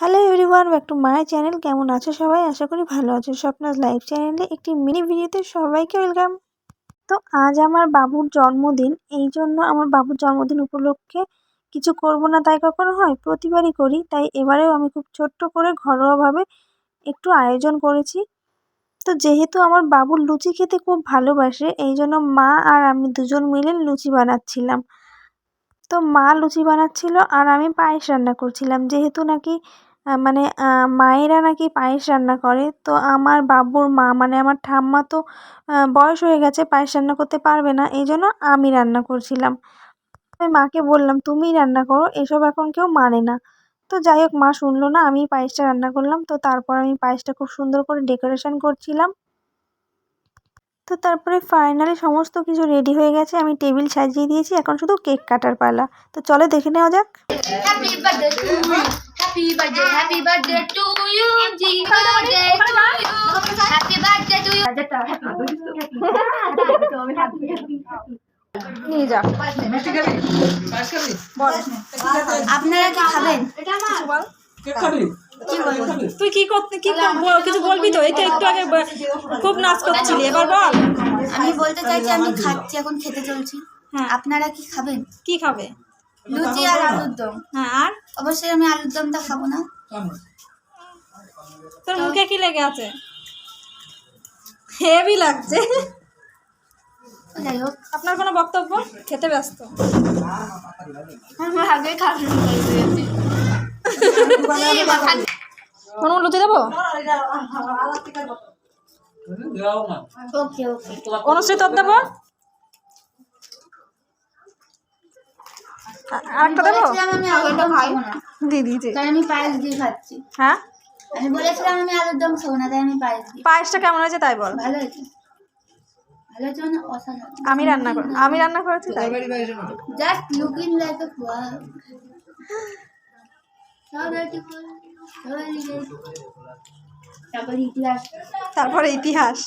Hello everyone back to my channel কেমন আছো সবাই? আশা করি ভালো আছো। স্বপ্নাস লাইভ চ্যানেলে একটি মিনি ভিডিওতে সবাইকে ওয়েলকাম তো আজ আমার বাবুর জন্মদিন। এই জন্য আমার বাবুর জন্মদিন উপলক্ষে কিছু করব না, তাই কখনো হয়? প্রতিবারই করি, তাই এবারেও আমি খুব ছোট্ট করে ঘরোয়াভাবে একটু আয়োজন করেছি। তো যেহেতু আমার বাবুর লুচি খেতে খুব ভালোবাসে, এই জন্য মা আর আমি দুজন মিলে লুচি বানাচ্ছিলাম। তো মা লুচি বানাচ্ছিল আর আমি পায়েস রান্না করছিলাম। যেহেতু নাকি মানে মায়েরা নাকি পায়েস রান্না করে। তো আমার বাবুর মা মানে আমার ঠাম্মা তো বয়স হয়ে গেছে, পায়েস রান্না করতে পারবে না, এই জন্য আমি রান্না করছিলাম। আমি মাকে বললাম, তুমিই রান্না করো, এসব এখন কেউ মানে না। তো যাই হোক, মা শুনলো না, আমি পায়েসটা রান্না করলাম। তো তারপর আমি পায়েসটা খুব সুন্দর করে ডেকোরেশন করছিলাম। তো তারপরে ফাইনালি সমস্ত কিছু রেডি হয়ে গেছে, আমি টেবিল সাজিয়ে দিয়েছি, এখন শুধু কেক কাটার পালা। তো চলো দেখে নেওয়া যাক। Happy birthday to you. Happy birthday, happy birthday to you. Happy birthday to you. Happy birthday to you. নিয়ে যা আপনারা কি খাবেন তুই কি করতে কি কিছু বলবি তো এই তো একটু আগে খুব নাচ করছিলি এবার বল আমি বলতে চাইছি আমি খাচ্ছি এখন খেতে চলছি হ্যাঁ। আপনারা কি খাবেন কি খাবে লুচি আর আলুর দম। হ্যাঁ আর? অবশ্যই আমি আলুর দমটা খাব না। তোর মুখে কি লেগে আছে? হেভি লাগছে। যাই হোক। আপনার কোনো বক্তব্য? খেতে ব্যস্ত। আগে কোনো লুচি দেবো? তোর দেবো? আরেকটা দেবো? বলেছিলাম আমি আলুর দম খাব না। দিয়ে দিয়েছি। তাই আমি পায়েস দিয়ে খাচ্ছি। হ্যাঁ? আমি বলেছিলাম আমি আলুর দম খাব না তাই আমি পায়েস দিই। পায়েসটা কেমন হয়েছে তাই বল। ভালো হয়েছে। মানে আমি রান্না কর আমি রান্না করেছি তাই. তারপর ইতিহাস। তারপরে ইতিহাস।